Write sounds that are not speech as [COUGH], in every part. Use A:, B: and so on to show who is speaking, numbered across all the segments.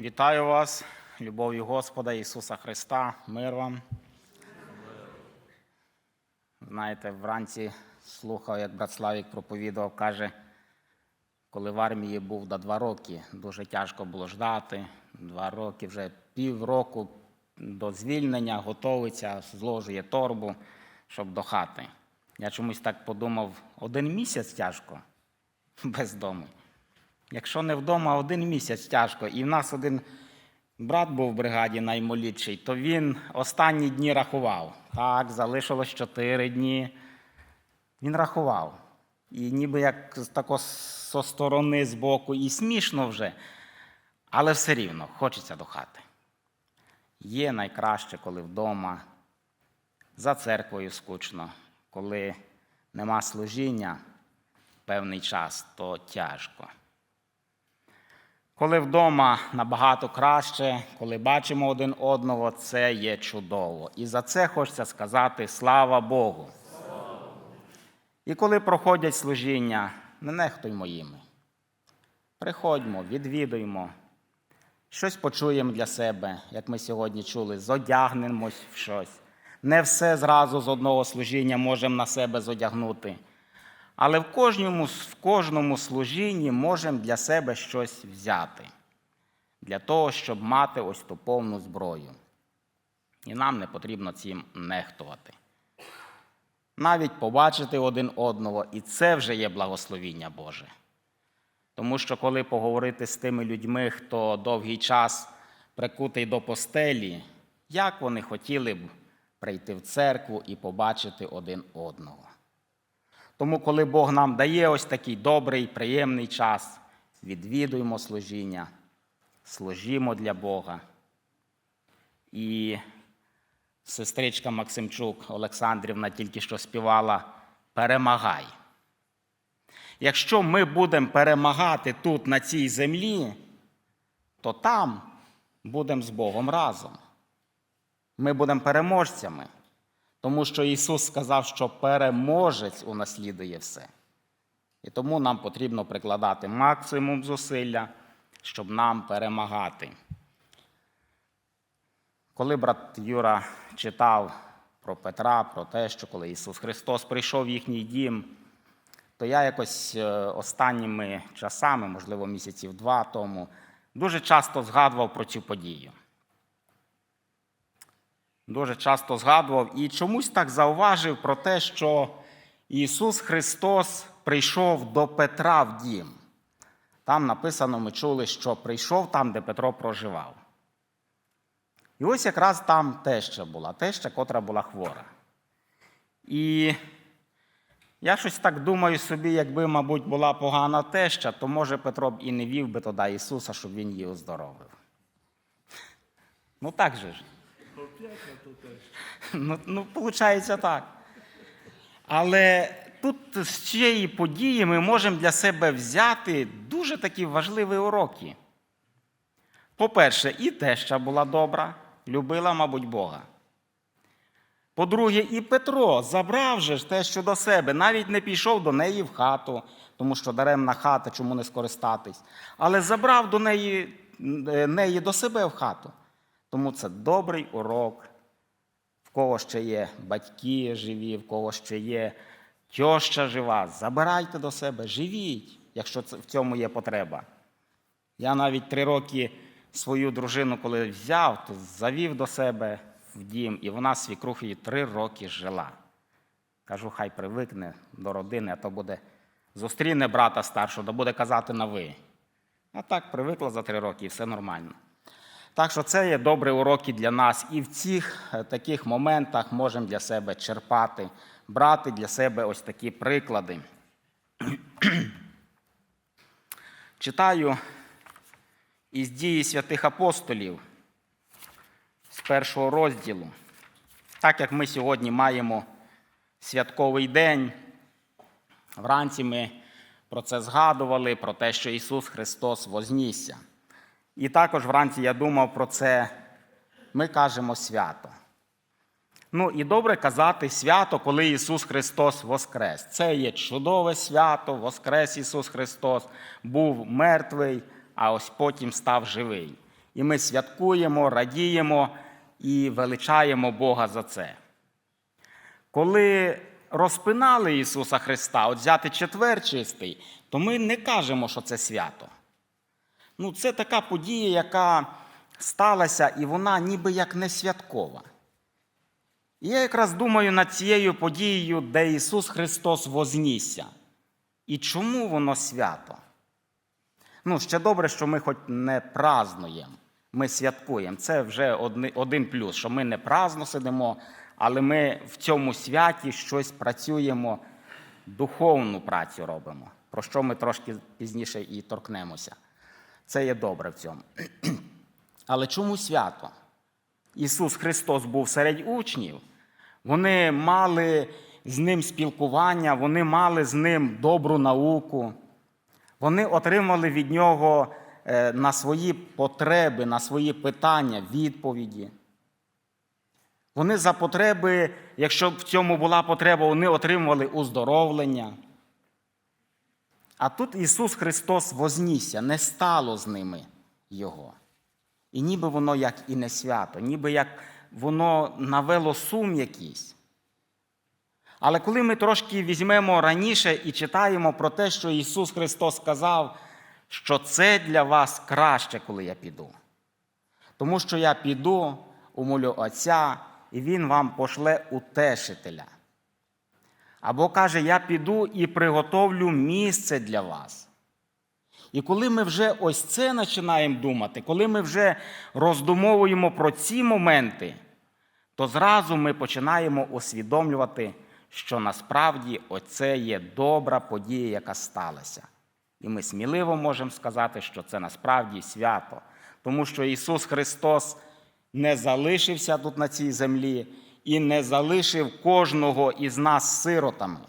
A: Вітаю вас, любов'ю Господа Ісуса Христа, мир вам. Знаєте, вранці слухав, як брат Славік проповідував, каже, коли в армії був до два роки, дуже тяжко було ждати. Два роки, вже півроку до звільнення, готовиться, зложує торбу, щоб до хати. Я чомусь так подумав, один місяць тяжко [LAUGHS] без дому. Якщо не вдома, один місяць тяжко. І в нас один брат був в бригаді наймолідший, то він останні дні рахував. Так, залишилось чотири дні. Він рахував. І ніби як тако со сторони, з боку, і смішно вже, але все рівно хочеться до хати. Є найкраще, коли вдома, за церквою скучно, коли нема служіння певний час, то тяжко. Коли вдома набагато краще, коли бачимо один одного, це є чудово. І за це хочеться сказати слава Богу. І коли проходять служіння, не нехтуймо їми. Приходьмо, відвідуємо, щось почуємо для себе, як ми сьогодні чули, зодягнемось в щось. Не все зразу з одного служіння можемо на себе зодягнути. Але в кожному, в кожному служінні можемо для себе щось взяти, для того, щоб мати ось ту повну зброю. І нам не потрібно цим нехтувати. Навіть побачити один одного, і це вже є благословіння Боже. Тому що, коли поговорити з тими людьми, хто довгий час прикутий до постелі, як вони хотіли б прийти в церкву і побачити один одного. Тому, коли Бог нам дає ось такий добрий, приємний час, відвідуємо служіння, служімо для Бога. І сестричка Максимчук Олександрівна тільки що співала Перемагай. Якщо ми будемо перемагати тут, на цій землі, то там будемо з Богом разом. Ми будемо переможцями. Тому що Ісус сказав, що переможець унаслідує все. І тому нам потрібно прикладати максимум зусилля, щоб нам перемагати. Коли брат Юра читав про Петра, про те, що коли Ісус Христос прийшов в їхній дім, то я якось е, останніми часами, можливо, місяців два тому, дуже часто згадував про цю подію дуже часто згадував і чомусь так зауважив про те, що Ісус Христос прийшов до Петра в дім. Там написано, ми чули, що прийшов там, де Петро проживав. І ось якраз там теща була, теща, котра була хвора. І я щось так думаю собі, якби, мабуть, була погана теща, то може Петро б і не вів би туди Ісуса, щоб Він її оздоровив. Ну так же ж. Ну, ну, виходить так. Але тут з цієї події ми можемо для себе взяти дуже такі важливі уроки. По-перше, і теща була добра, любила, мабуть, Бога. По-друге, і Петро забрав же те, що до себе, навіть не пішов до неї в хату, тому що даремна хата, чому не скористатись, але забрав до неї, е, неї до себе в хату. Тому це добрий урок. В кого ще є батьки живі, в кого ще є тьоща жива, забирайте до себе, живіть, якщо в цьому є потреба. Я навіть три роки свою дружину, коли взяв, то завів до себе в дім, і вона свікрухою три роки жила. Кажу, хай привикне до родини, а то буде зустріне брата старшого, то буде казати на ви. А так привикла за три роки і все нормально. Так що це є добрі уроки для нас, і в цих е, таких моментах можемо для себе черпати, брати для себе ось такі приклади. [CLEARS THROAT] Читаю із дії святих апостолів з першого розділу. Так як ми сьогодні маємо святковий день, вранці ми про це згадували, про те, що Ісус Христос вознісся. І також вранці я думав про це, ми кажемо свято. Ну і добре казати свято, коли Ісус Христос воскрес. Це є чудове свято, воскрес Ісус Христос, був мертвий, а ось потім став живий. І ми святкуємо, радіємо і величаємо Бога за це. Коли розпинали Ісуса Христа, от взяти четвер чистий, то ми не кажемо, що це свято. Ну, це така подія, яка сталася, і вона ніби як не святкова. І я якраз думаю над цією подією, де Ісус Христос вознісся. І чому воно свято? Ну, ще добре, що ми хоч не празнуємо, ми святкуємо. Це вже один плюс, що ми не праздно сидимо, але ми в цьому святі щось працюємо, духовну працю робимо, про що ми трошки пізніше і торкнемося. Це є добре в цьому. [CLEARS THROAT] Але чому свято? Ісус Христос був серед учнів, вони мали з ним спілкування, вони мали з ним добру науку, вони отримали від нього е, на свої потреби, на свої питання відповіді. Вони за потреби, якщо в цьому була потреба, вони отримували уздоровлення. А тут Ісус Христос вознісся, не стало з ними Його. І ніби воно як і не свято, ніби як воно навело сум якийсь. Але коли ми трошки візьмемо раніше і читаємо про те, що Ісус Христос сказав, що це для вас краще, коли я піду. Тому що я піду, умолю Отця, і Він вам пошле утешителя. Або каже, я піду і приготовлю місце для вас. І коли ми вже ось це починаємо думати, коли ми вже роздумовуємо про ці моменти, то зразу ми починаємо усвідомлювати, що насправді оце є добра подія, яка сталася. І ми сміливо можемо сказати, що це насправді свято, тому що Ісус Христос не залишився тут на цій землі і не залишив кожного із нас сиротами.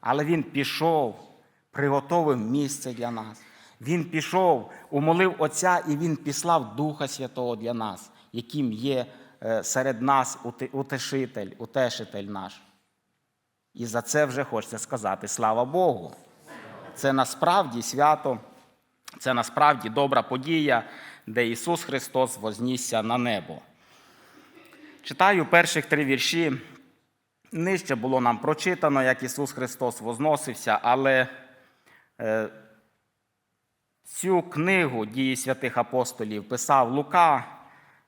A: Але Він пішов, приготовив місце для нас. Він пішов, умолив Отця, і Він післав Духа Святого для нас, яким є е, серед нас утешитель, утешитель наш. І за це вже хочеться сказати слава Богу. Це насправді свято, це насправді добра подія, де Ісус Христос вознісся на небо. Читаю перших три вірші. Нижче було нам прочитано, як Ісус Христос возносився, але е, цю книгу дії святих апостолів писав Лука.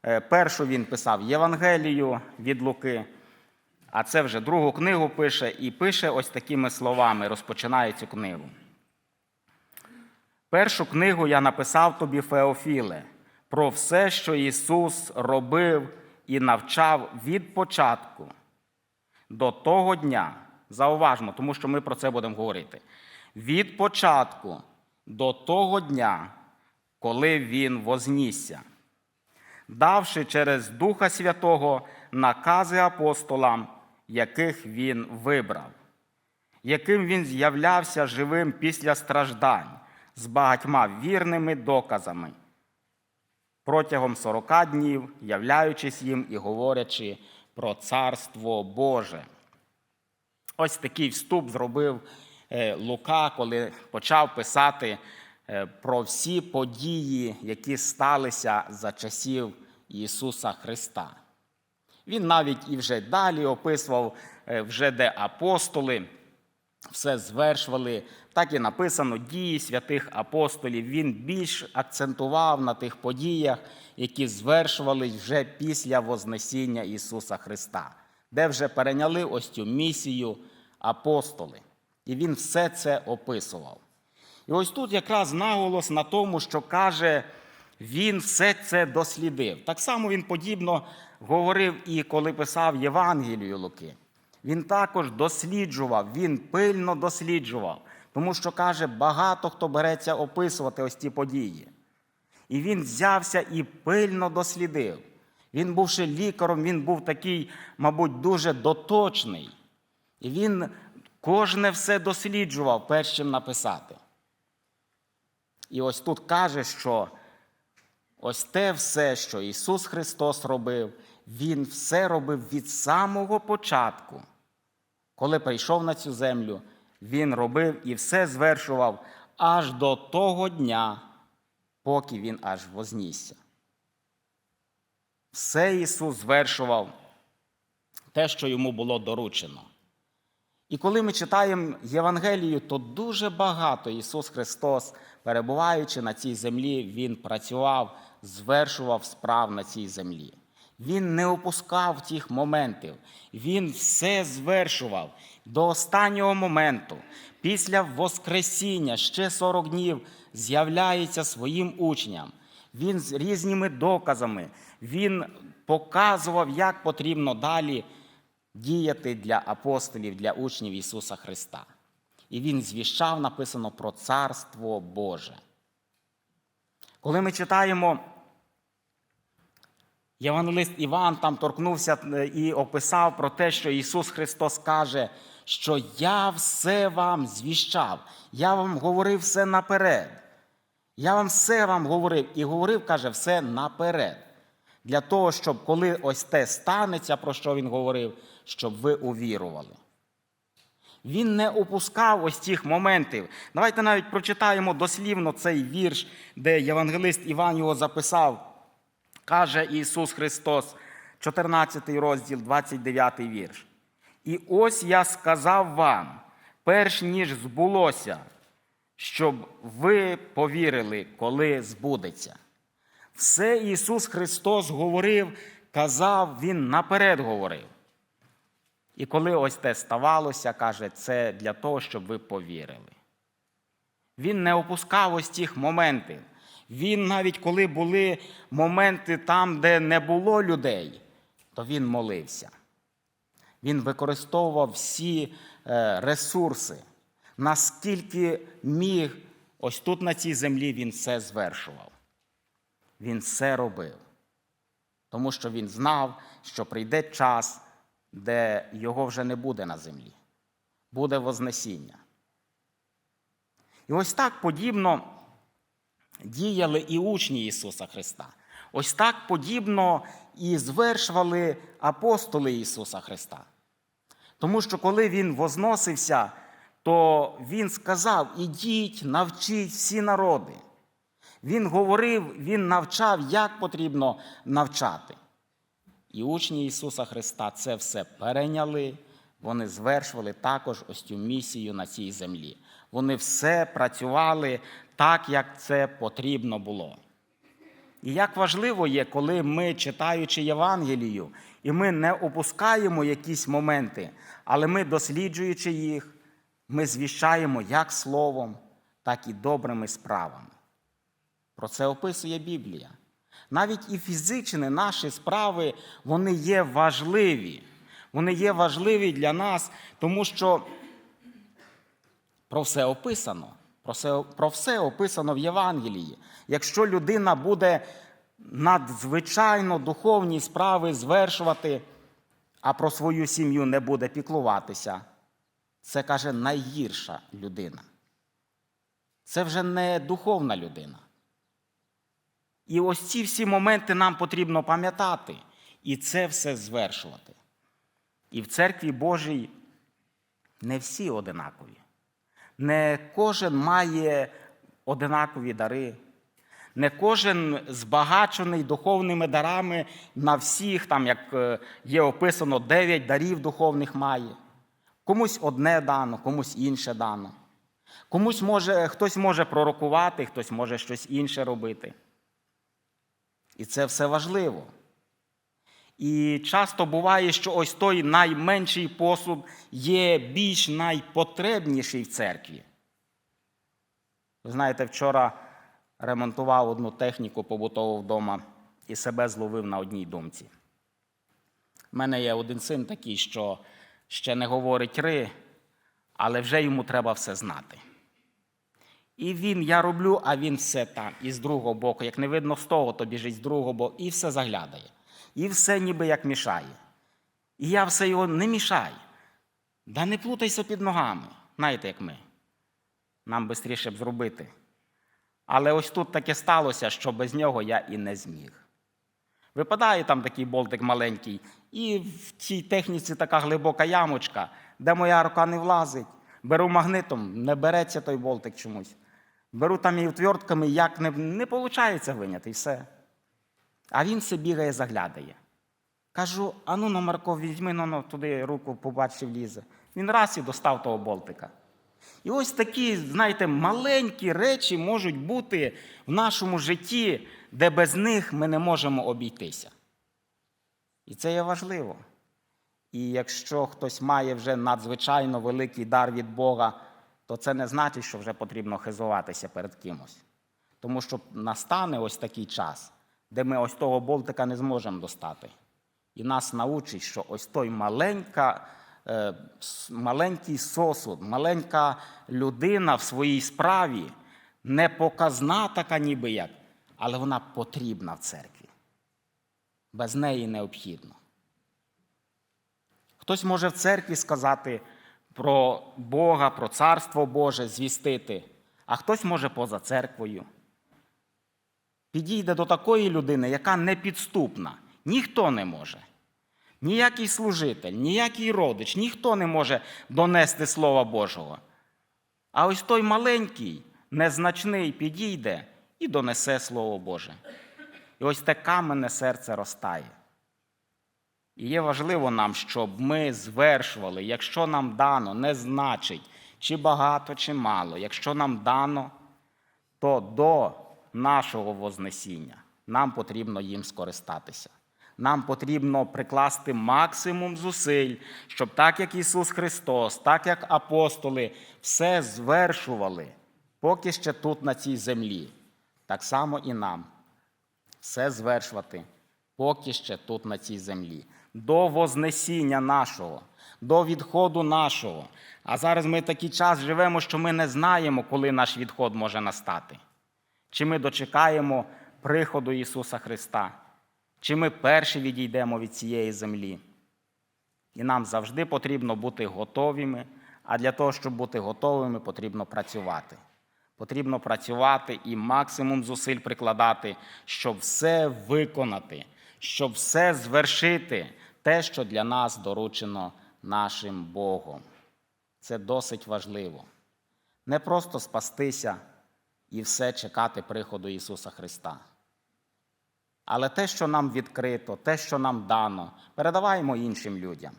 A: Е, першу він писав Євангелію від Луки, а це вже другу книгу пише і пише ось такими словами, розпочинає цю книгу. Першу книгу я написав тобі, Феофіле, про все, що Ісус робив і навчав від початку до того дня. Зауважмо, тому що ми про це будемо говорити. Від початку до того дня, коли Він вознісся, давши через Духа Святого накази апостолам, яких Він вибрав, яким Він з'являвся живим після страждань з багатьма вірними доказами, протягом сорока днів, являючись їм і говорячи про Царство Боже. Ось такий вступ зробив е, Лука, коли почав писати е, про всі події, які сталися за часів Ісуса Христа. Він навіть і вже далі описував, е, вже де апостоли все звершували. Так і написано дії святих апостолів. Він більш акцентував на тих подіях, які звершувались вже після Вознесіння Ісуса Христа, де вже перейняли ось цю місію апостоли. І він все це описував. І ось тут якраз наголос на тому, що каже, він все це дослідив. Так само він подібно говорив і коли писав Євангелію Луки. Він також досліджував, він пильно досліджував, тому що каже, багато хто береться описувати ось ці події. І він взявся і пильно дослідив. Він, бувши лікарем, він був такий, мабуть, дуже доточний. І він кожне все досліджував, перш чим написати. І ось тут каже, що ось те все, що Ісус Христос робив, Він все робив від самого початку. Коли прийшов на цю землю, Він робив і все звершував аж до того дня, поки він аж вознісся. Все Ісус звершував те, що йому було доручено. І коли ми читаємо Євангелію, то дуже багато Ісус Христос, перебуваючи на цій землі, Він працював, звершував справ на цій землі. Він не опускав тих моментів, Він все звершував до останнього моменту. Після Воскресіння ще 40 днів з'являється своїм учням. Він з різними доказами, він показував, як потрібно далі діяти для апостолів, для учнів Ісуса Христа. І Він звіщав, написано про Царство Боже. Коли ми читаємо, Євангелист Іван там торкнувся е, і описав про те, що Ісус Христос каже, що я все вам звіщав, я вам говорив все наперед. Я вам все вам говорив і говорив, каже, все наперед. Для того, щоб коли ось те станеться, про що він говорив, щоб ви увірували. Він не опускав ось цих моментів. Давайте навіть прочитаємо дослівно цей вірш, де євангелист Іван його записав. Каже Ісус Христос, 14 розділ, 29 вірш. І ось я сказав вам, перш ніж збулося, щоб ви повірили, коли збудеться. Все Ісус Христос говорив, казав, Він наперед говорив. І коли ось те ставалося, каже, це для того, щоб ви повірили. Він не опускав ось тих моментів. Він навіть коли були моменти там, де не було людей, то він молився. Він використовував всі е, ресурси, наскільки міг, ось тут на цій землі він все звершував. Він все робив. Тому що він знав, що прийде час, де його вже не буде на землі. Буде Вознесіння. І ось так подібно діяли і учні Ісуса Христа. Ось так подібно і звершували апостоли Ісуса Христа. Тому що коли Він возносився, то Він сказав: ідіть, навчіть всі народи. Він говорив, Він навчав, як потрібно навчати. І учні Ісуса Христа це все перейняли, вони звершували також ось цю місію на цій землі. Вони все працювали так, як це потрібно було. І як важливо є, коли ми, читаючи Євангелію, і ми не опускаємо якісь моменти, але ми, досліджуючи їх, ми звіщаємо як словом, так і добрими справами. Про це описує Біблія. Навіть і фізичні наші справи, вони є важливі. Вони є важливі для нас, тому що про все описано. Про все, про все описано в Євангелії. Якщо людина буде надзвичайно духовні справи звершувати, а про свою сім'ю не буде піклуватися, це каже найгірша людина. Це вже не духовна людина. І ось ці всі моменти нам потрібно пам'ятати і це все звершувати. І в церкві Божій не всі одинакові. Не кожен має одинакові дари, не кожен збагачений духовними дарами на всіх, там, як е, є описано, дев'ять дарів духовних має. Комусь одне дано, комусь інше дано. Комусь може, хтось може пророкувати, хтось може щось інше робити. І це все важливо. І часто буває, що ось той найменший посуд є більш найпотребніший в церкві. Ви знаєте, вчора ремонтував одну техніку побутову вдома і себе зловив на одній думці. У мене є один син такий, що ще не говорить ри, але вже йому треба все знати. І він, я роблю, а він все там. І з другого боку, як не видно з того, то біжить з другого боку, і все заглядає. І все ніби як мішає. І я все його не мішаю. Да не плутайся під ногами. Знаєте, як ми. Нам швидше б зробити. Але ось тут таке сталося, що без нього я і не зміг. Випадає там такий болтик маленький, і в цій техніці така глибока ямочка, де моя рука не влазить. Беру магнитом, не береться той болтик чомусь. беру там і отвертками, як не, не виходить виняти, і все. А він все бігає, заглядає. Кажу, а ну, ну, Марко, візьми ну, ну, туди руку, побачив, лізе. Він раз і достав того болтика. І ось такі, знаєте, маленькі речі можуть бути в нашому житті, де без них ми не можемо обійтися. І це є важливо. І якщо хтось має вже надзвичайно великий дар від Бога, то це не значить, що вже потрібно хизуватися перед кимось. Тому що настане ось такий час, де ми ось того болтика не зможемо достати. І нас научить, що ось той маленька, е, маленький сосуд, маленька людина в своїй справі, не показна така ніби як, але вона потрібна в церкві. Без неї необхідно. Хтось може в церкві сказати про Бога, про Царство Боже, звістити, а хтось може поза церквою. Підійде до такої людини, яка непідступна. Ніхто не може. Ніякий служитель, ніякий родич, ніхто не може донести Слова Божого. А ось той маленький, незначний підійде і донесе Слово Боже. І ось те каменне серце ростає. І є важливо нам, щоб ми звершували, якщо нам дано, не значить, чи багато, чи мало. Якщо нам дано, то до нашого Вознесіння нам потрібно їм скористатися. Нам потрібно прикласти максимум зусиль, щоб так як Ісус Христос, так як апостоли, все звершували, поки ще тут, на цій землі. Так само і нам все звершувати, поки ще тут, на цій землі, до Вознесіння нашого, до відходу нашого. А зараз ми такий час живемо, що ми не знаємо, коли наш відход може настати. Чи ми дочекаємо приходу Ісуса Христа, чи ми перші відійдемо від цієї землі. І нам завжди потрібно бути готовими, а для того, щоб бути готовими, потрібно працювати. Потрібно працювати і максимум зусиль прикладати, щоб все виконати, щоб все звершити, те, що для нас доручено нашим Богом. Це досить важливо. Не просто спастися і все чекати приходу Ісуса Христа. Але те, що нам відкрито, те, що нам дано, передаваємо іншим людям.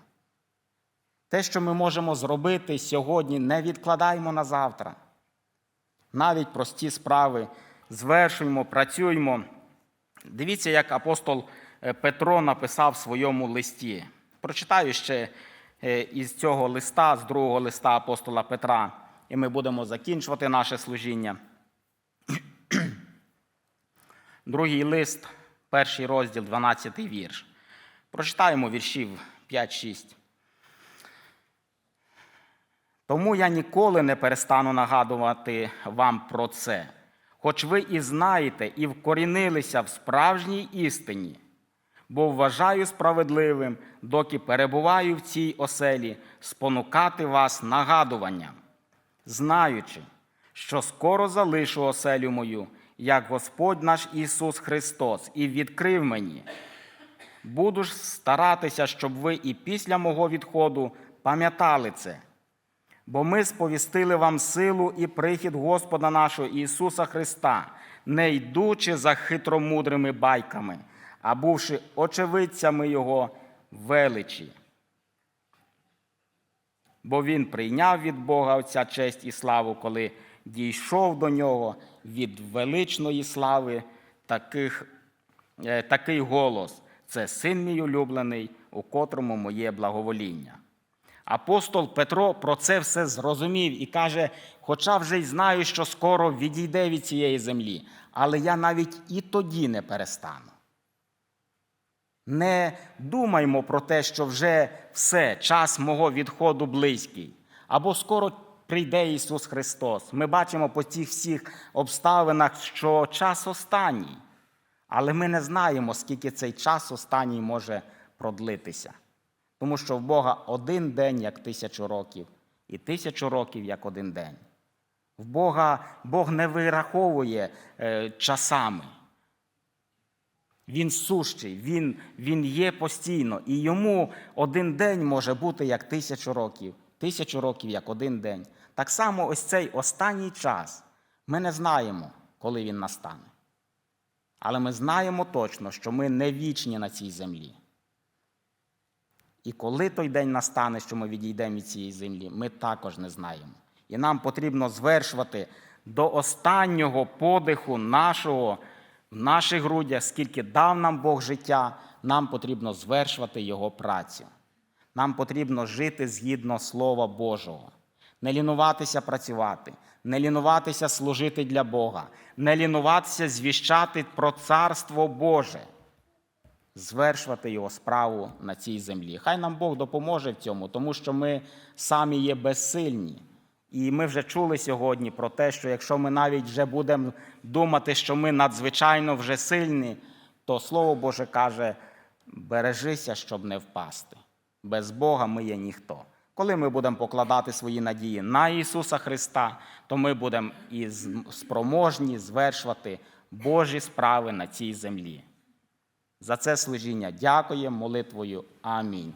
A: Те, що ми можемо зробити сьогодні, не відкладаємо на завтра. Навіть прості справи звершуємо, працюємо. Дивіться, як апостол е, Петро написав в своєму листі. Прочитаю ще е, із цього листа, з другого листа апостола Петра, і ми будемо закінчувати наше служіння. Другий лист, перший розділ, 12 вірш. Прочитаємо віршів 5-6. Тому я ніколи не перестану нагадувати вам про це, хоч ви і знаєте, і вкорінилися в справжній істині, бо вважаю справедливим, доки перебуваю в цій оселі, спонукати вас нагадуванням, знаючи, що скоро залишу оселю мою, як Господь наш Ісус Христос, і відкрив мені. Буду ж старатися, щоб ви і після мого відходу пам'ятали це. Бо ми сповістили вам силу і прихід Господа нашого Ісуса Христа, не йдучи за хитромудрими байками, а бувши очевидцями Його величі. Бо Він прийняв від Бога Отця честь і славу, коли дійшов до нього від величної слави таких, е, такий голос: це син мій улюблений, у котрому моє благовоління. Апостол Петро про це все зрозумів і каже: хоча вже й знаю, що скоро відійде від цієї землі, але я навіть і тоді не перестану. Не думаймо про те, що вже все, час мого відходу близький, або скоро прийде Ісус Христос. Ми бачимо по цих всіх обставинах, що час останній, але ми не знаємо, скільки цей час останній може продлитися. Тому що в Бога один день як тисячу років, і тисячу років як один день. В Бога Бог не вираховує е, часами. Він сущий, він, він є постійно, і йому один день може бути як тисячу років, тисячу років як один день. Так само ось цей останній час Ми не знаємо, коли він настане. Але ми знаємо точно, що ми не вічні на цій землі. І коли той день настане, що ми відійдемо від цієї землі, ми також не знаємо. І нам потрібно звершувати до останнього подиху нашого в наших грудях, скільки дав нам Бог життя, нам потрібно звершувати Його працю. Нам потрібно жити згідно Слова Божого, не лінуватися працювати, не лінуватися служити для Бога, не лінуватися звіщати про Царство Боже звершувати його справу на цій землі. Хай нам Бог допоможе в цьому, тому що ми самі є безсильні. І ми вже чули сьогодні про те, що якщо ми навіть вже будемо думати, що ми надзвичайно вже сильні, то Слово Боже каже: бережися, щоб не впасти. Без Бога ми є ніхто. Коли ми будемо покладати свої надії на Ісуса Христа, то ми будемо і спроможні звершувати Божі справи на цій землі. За це служіння дякуємо молитвою. Амінь.